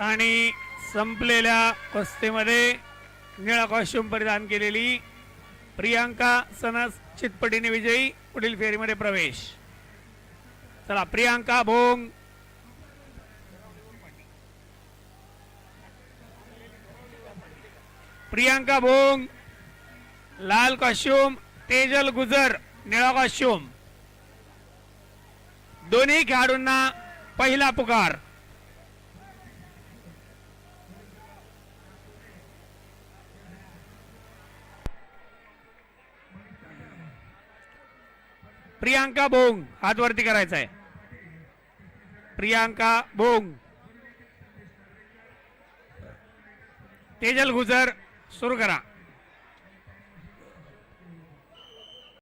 आणि संपलेल्या कुस्तीमध्ये निळा कॉस्ट्युम परिधान केलेली प्रियांका सनस चितपटीने विजयी पुढील फेरीमध्ये प्रवेश. चला प्रियांका भोंग. प्रियांका भोंग. लाल कॉस्ट्युम तेजल गुजर निळा कॉस्ट्युम दोन्ही खेळाडूंना पहिला पुकार. प्रियांका भोंग हात वरती करायचा आहे. प्रियांका भोंग तेजल गुजर सुरू करा.